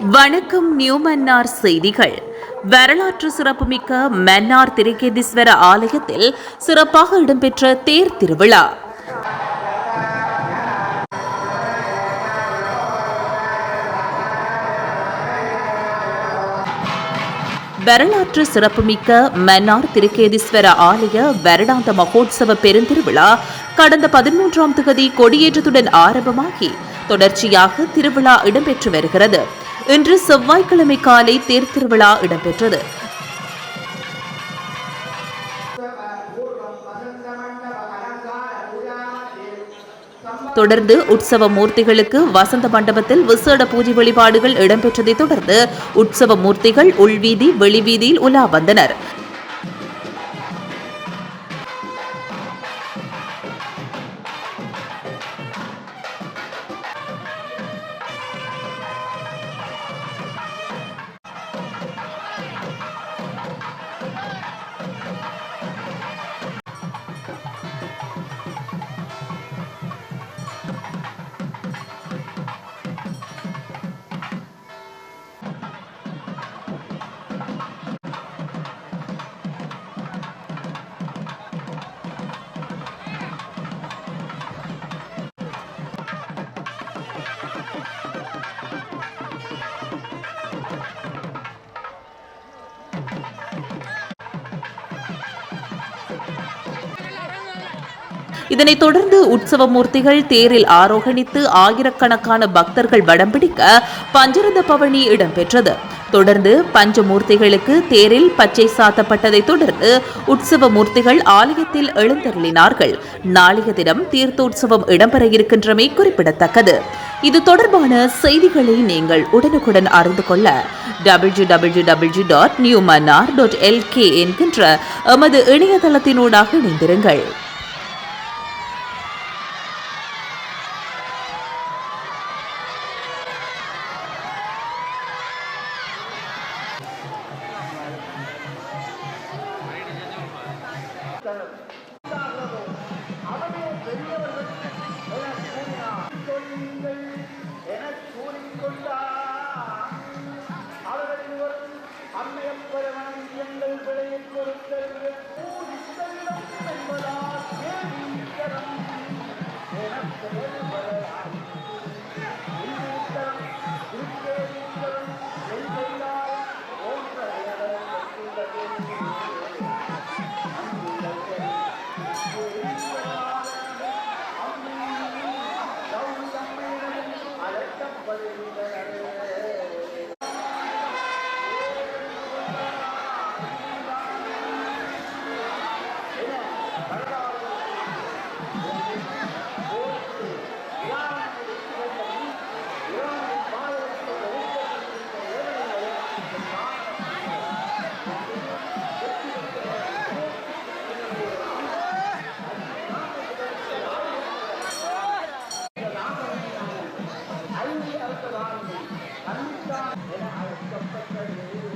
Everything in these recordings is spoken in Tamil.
வணக்கம் நியூ மன்னார் செய்திகள். வரலாற்று சிறப்புமிக்க மன்னார் திரிகேதீஸ்வர ஆலயத்தில் சிறப்பாக இடம்பெற்ற தேர் திருவிழா. வரலாற்று சிறப்புமிக்க மன்னார் திருக்கேதீஸ்வர ஆலய வருடாந்த மகோத்சவ பெருந்திருவிழா கடந்த பதிமூன்றாம் தேதி கொடியேற்றத்துடன் ஆரம்பமாகி தொடர்ச்சியாக திருவிழா இடம்பெற்று வருகிறது. இன்று செவ்வாய்க்கிழமை காலை தேர் திருவிழா இடம்பெற்றது. தொடர்ந்து உற்சவ மூர்த்திகளுக்கு வசந்த மண்டபத்தில் விசேட பூஜை வழிபாடுகள் இடம்பெற்றதை தொடர்ந்து உற்சவ மூர்த்திகள் உள்வீதி வெளிவீதியில் உலா வந்தனர். இதனைத் தொடர்ந்து உற்சவ மூர்த்திகள் தேரில் ஆரோகணித்து ஆயிரக்கணக்கான பக்தர்கள் வடம் பிடிக்க பஞ்சரத பவனி இடம்பெற்றது. தொடர்ந்து பஞ்சமூர்த்திகளுக்கு தேரில் பச்சை சாத்தப்பட்டதைத் தொடர்ந்து உற்சவ மூர்த்திகள் ஆலயத்தில் எழுந்தருளினார்கள். நாளைய தினம் தீர்த்தோற்சவம் இடம்பெற இருக்கின்றமை குறிப்பிடத்தக்கது. இது தொடர்பான செய்திகளை நீங்கள் உடனுக்குடன் அறிந்து கொள்ள W W W dot new Mannar dot LK என்கின்ற எமது இணையதளத்தினூடாக இணைந்திருங்கள். Yeah.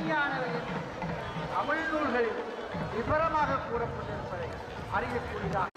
தனியானவை தமிழ் நூல்களில் விவரமாக கூறப்பட்டிருப்பதை அறியக்கூடியதாக